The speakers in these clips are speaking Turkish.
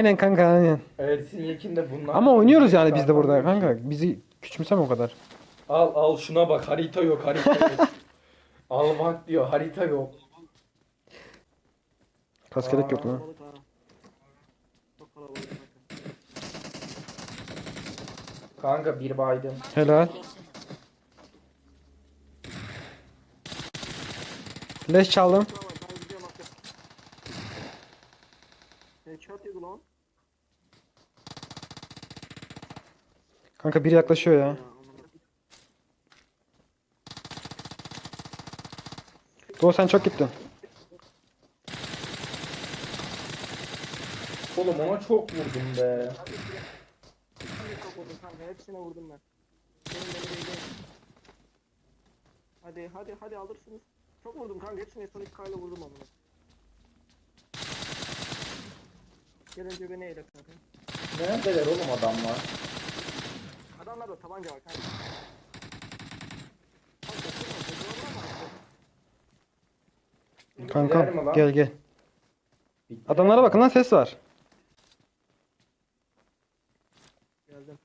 Aynen kanka aynen. Ersin Yekin de bunlar. Ama oynuyoruz yani biz de burada kanka. Bizi küçümseme o kadar. Al al şuna bak harita yok harita yok. al bak diyor harita yok. Kaskelek yok lan. Kalabalık ha. Çok kalabalık zaten. Kanka bir baydım. Helal. Leş çaldım. Şuna bak ben gidiyorum artık. Headshot yedi lan. Kanka biri yaklaşıyor ya. Doğu sen çok gittin. Oğlum ona çok vurdum be. Çok vurdum kanka hepsine vurdum ben. Benim. Hadi hadi hadi alırsınız. Çok vurdum kanka hepsine son iki kayla vurdum amına. Gelince beni eyle kanka. Neredeler oğlum adamlar? Adamlarda tabanca var kanka. Kanka, mi lan? gel gel. Adamlara bakın lan ses var. Geldim.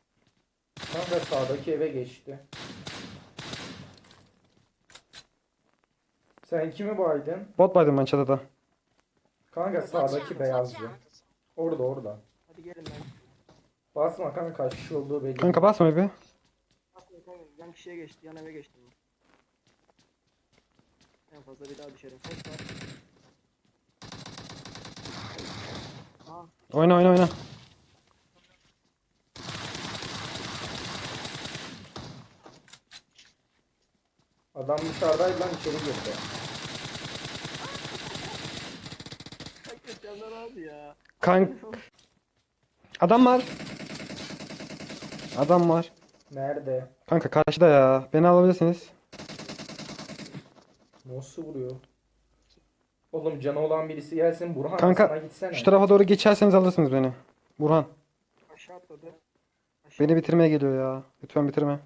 Kanka sağdaki eve geçti. Sen kimi baydın? Bot baydım ben çatıda. Kanka sağdaki beyazcı. Orada orada. Hadi gelin lan. Basma kanka kaç kişi olduğu belli. Kanka basma bir. Aslında kanka yan kişiye geçti, yan eve geçtim. ben. En fazla bir daha düşerim. Ses var. Aa, Oyna oyna oyna. Adam dışarıdaydı lan içeri girdi. herkes yandan aldı ya. Kank adam var. Adam var. Nerede? Kanka karşıda ya. Beni alabilirsiniz. Nasıl vuruyor? Oğlum canı olan birisi gelsin Burhan Kanka, sana gitsene. Şu tarafa doğru geçerseniz alırsınız beni. Burhan. Aşağı atladı. Aşağı Beni bitirmeye geliyor ya. Lütfen bitirme.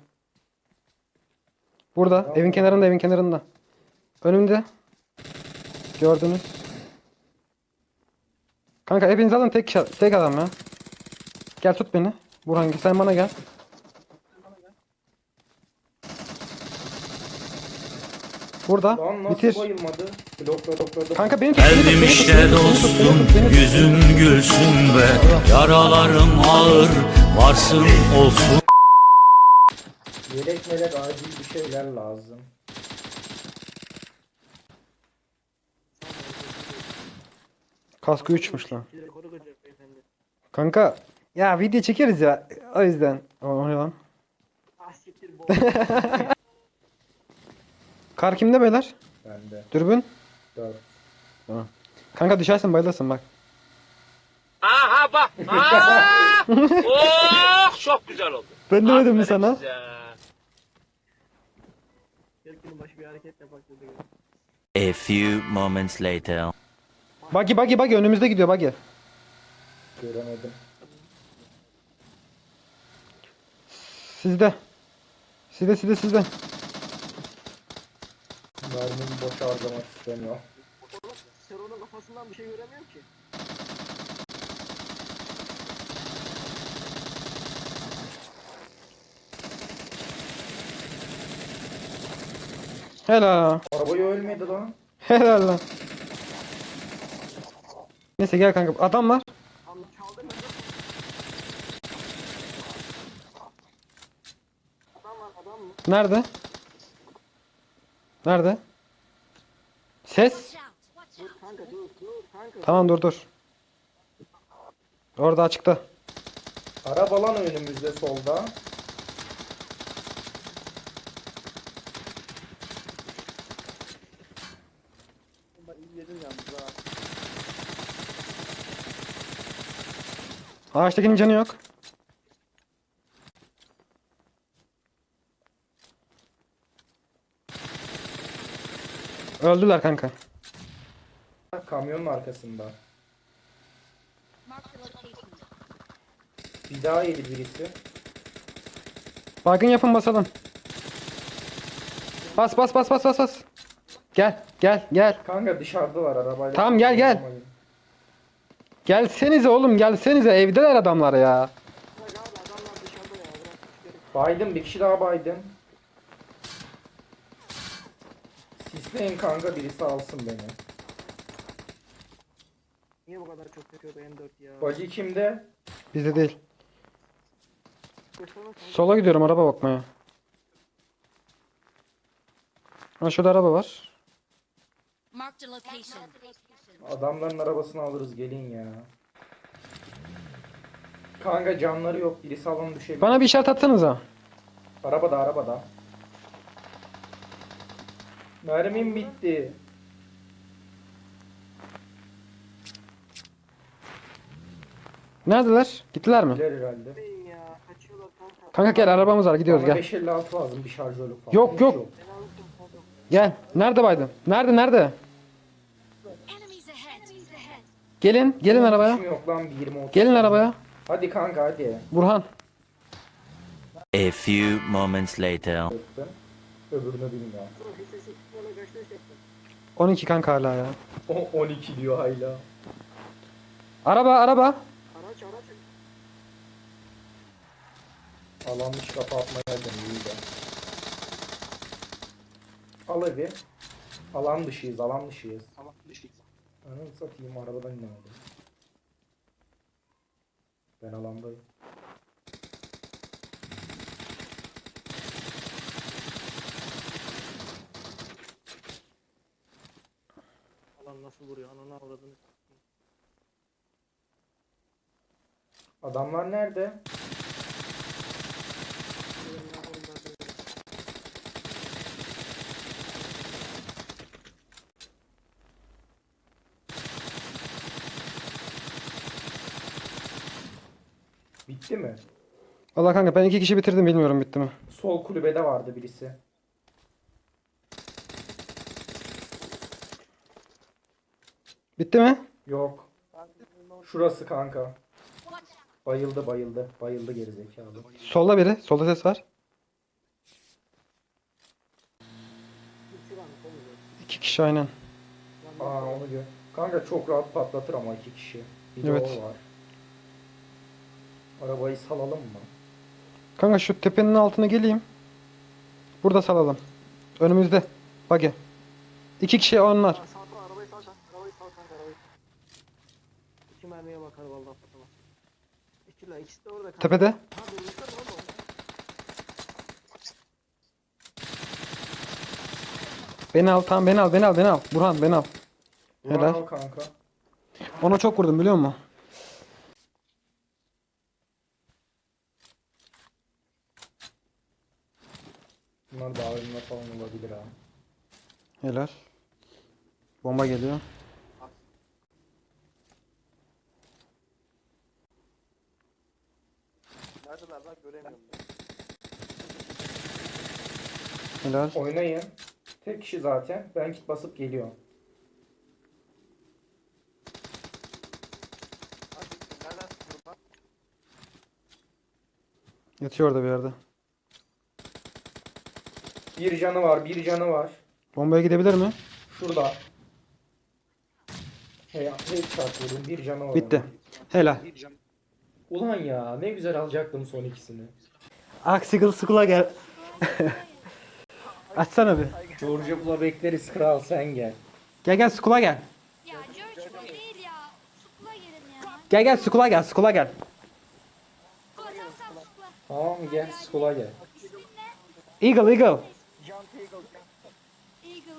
Burada. Tamam. Evin kenarında evin kenarında. Önümde. Gördünüz. Kanka hepiniz alın tek tek adam ya. Gel tut beni. Burhan sen bana gel. Burada. Lan nasıl Bitir. bayılmadı? Blokla blokladı. Kanka beni tut. beni tut, Geldim işte dostum. Yüzün gülsün be Yaralarım ağır Varsın olsun Yelek melek acil bir şeyler lazım. Kaskı 3'müş lan. Kanka ya video çekeriz ya. O yüzden. O, o ne lan? Ah siktir bu. Kar kimde beyler? Bende. Dürbün. 4. Kanka düşersin bayılırsın bak. Aha bak. Aa! oh çok güzel oldu. Ben demedim mi sana? size. Gelkin başı bir hareket yapak dedi. A few moments later Buggy buggy buggy önümüzde gidiyor buggy. Göremedim. Sizde. Sizde sizde sizde. Mermimi boş harcamak istemiyor. Oğlum Sero'nun kafasından bir şey göremiyorum ki. Helal. Arabayı ölmedi lan. Helal lan. Neyse gel kanka. Adam var. Allah çaldı mı? Adam var adam mı? Nerede? Nerede? Ses? Dur kanka dur dur kanka. Tamam dur dur. Orada açıkta. Araba lan önümüzde solda. Ağaçtakinin canı yok. Öldüler kanka. Kamyonun arkasında. Bir daha yedi birisi. Baygın yapın basalım. Bas bas bas bas bas bas. Gel gel gel. Kanka dışarıdalar arabayla. Tamam, gel, gel. Gelsenize oğlum gelsenize evdeler adamlar ya. Biden bir kişi daha Biden. Sisleyin kanka birisi alsın beni. Niye bu kadar çok yapıyordu M4 ya? Buggy kimde? Bizde değil. Kanka. Sola gidiyorum araba bakmaya. Ha şurada araba var. Marked a location. Adamların arabasını alırız gelin ya. Kanka canları yok birisi alan düşebilir. Bana bir işaret atsanıza. Arabada arabada. Mermim bitti. Neredeler? Gittiler mi? Gider herhalde. Ya. Kaçıyorlar kanka. Kanka gel arabamız var gidiyoruz Bana gel. 556 lazım bir şarjörlük falan. Yok, Hiç yok. Gel. Nerede Biden? Nerede nerede? Gelin. Gelin arabaya. İşim yok lan bir 20 30. Gelin arabaya. Hadi kanka hadi. Burhan. A few moments later. Öptüm. Öbürünü bilmiyorum. Bırak hiç sesi böyle kaçta çektim. 12 kanka hala ya. O 12 diyor hala. Araç Araba araba. araç. Alanmış kafa atmaya geldim iyi de. Al evi. Alan dışıyız, alan dışıyız. Tamam düştük. Ananı satayım arabadan ne oldu? Ben alandayım. Nasıl vuruyor? Ananı avradını. Adamlar nerede? Bitti mi? Valla kanka ben iki kişi bitirdim bilmiyorum bitti mi. Sol kulübede vardı birisi. Bitti mi? Yok. Şurası kanka. Bayıldı bayıldı. Bayıldı gerizekalı. Solda biri. Solda ses var. İki kişi aynen. Aa onu gör. Kanka çok rahat patlatır ama iki kişi. Bir de Evet. o var. Arabayı salalım mı? Kanka şu tepenin altına geleyim. Burada salalım. Önümüzde. Bagi. İki kişi onlar. Sağ sağ arabayı sağ sağ. Arabayı sağ kanka arabayı. İki mermiye bakar vallahi patlamaz. İki la ikisi de orada kanka. Tepede. Oğlum? Beni al tamam beni al beni al beni al. Burhan beni al. Ulan Helal. al kanka. Ona çok vurdum biliyor musun? Bunlar bağlarına falan olabilir ha. Helal. Bomba geliyor. Neredeler lan göremiyorum. Helal. Oynayın. Tek kişi zaten. Ben kit basıp geliyorum. Hadi nereden sıkıyorum lan? Yatıyor orada bir yerde. Bir canı var, bir canı var. Bombaya gidebilir mi? Şurada. Hey, vurdum. Bir canı var. Bitti. Helal. Ulan ya ne güzel alacaktım son ikisini. Aksigal skula gel. Açsana bir. George Bull'a bekleriz kral sen gel. Gel gel skula gel. Ya George bu değil ya. Sukula gelin ya. Gel gel skula gel skula gel. Sukula. Tamam gel skula gel. Eagle eagle. Eagle. Eagle.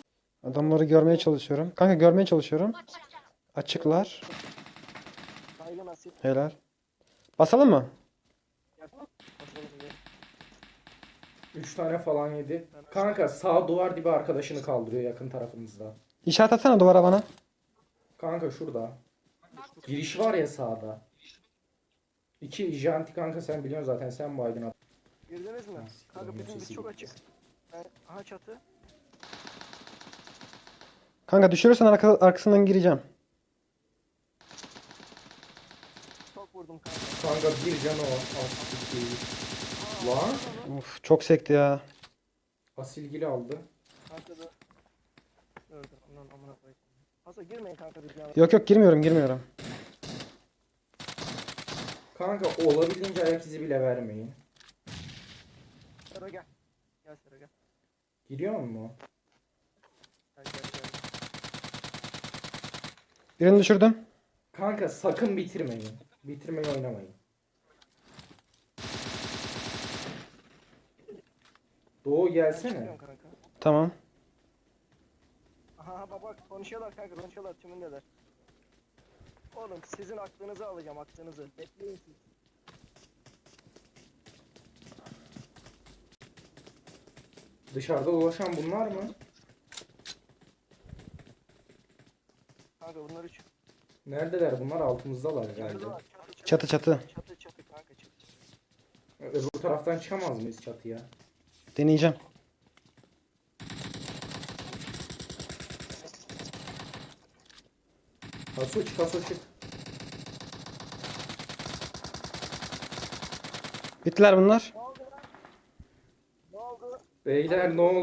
Adamları görmeye çalışıyorum. Kanka görmeye çalışıyorum. Açıklar. Helal. Basalım mı? Üç tane falan yedi. Kanka sağ duvar dibi arkadaşını kaldırıyor yakın tarafımızda. İşaret atsana duvara bana. Kanka şurada. Giriş var ya sağda. İki janti kanka sen biliyorsun zaten sen bu aydın at. Girdiniz mi? Kanka bizim sesi biz çok açık. Ben, aha çatı. Kanka düşürürsen arka, arkasından gireceğim. Çok vurdum kanka. Bir canı o. Asil Lan. Uf çok sekti ya. Asilgili aldı. Kanka da. Öldü. Ondan amına koyayım. Asa girmeyin kanka biz ya. Yok yok girmiyorum girmiyorum. Kanka olabildiğince ayak izi bile vermeyin. Sero gel. Gel Sero gel. Gidiyor mu? Gel gel gel. Birini düşürdüm. Kanka sakın bitirmeyin. Bitirmeyi oynamayın. Doğu gelsene. Kanka. Tamam. Aha baba konuşuyorlar kanka konuşuyorlar tümündeler. Oğlum sizin aklınızı alacağım aklınızı. Bekleyin siz. Dışarıda dolaşan bunlar mı? Kanka bunlar üç. Neredeler bunlar? Altımızdalar herhalde. Çatı çatı. Çatı çatı kanka çatı. Öbür taraftan çıkamaz mıyız çatıya? Deneyeceğim. Kaso çık kaso çık. Bittiler bunlar. Ne oldu? Beyler ne oldu?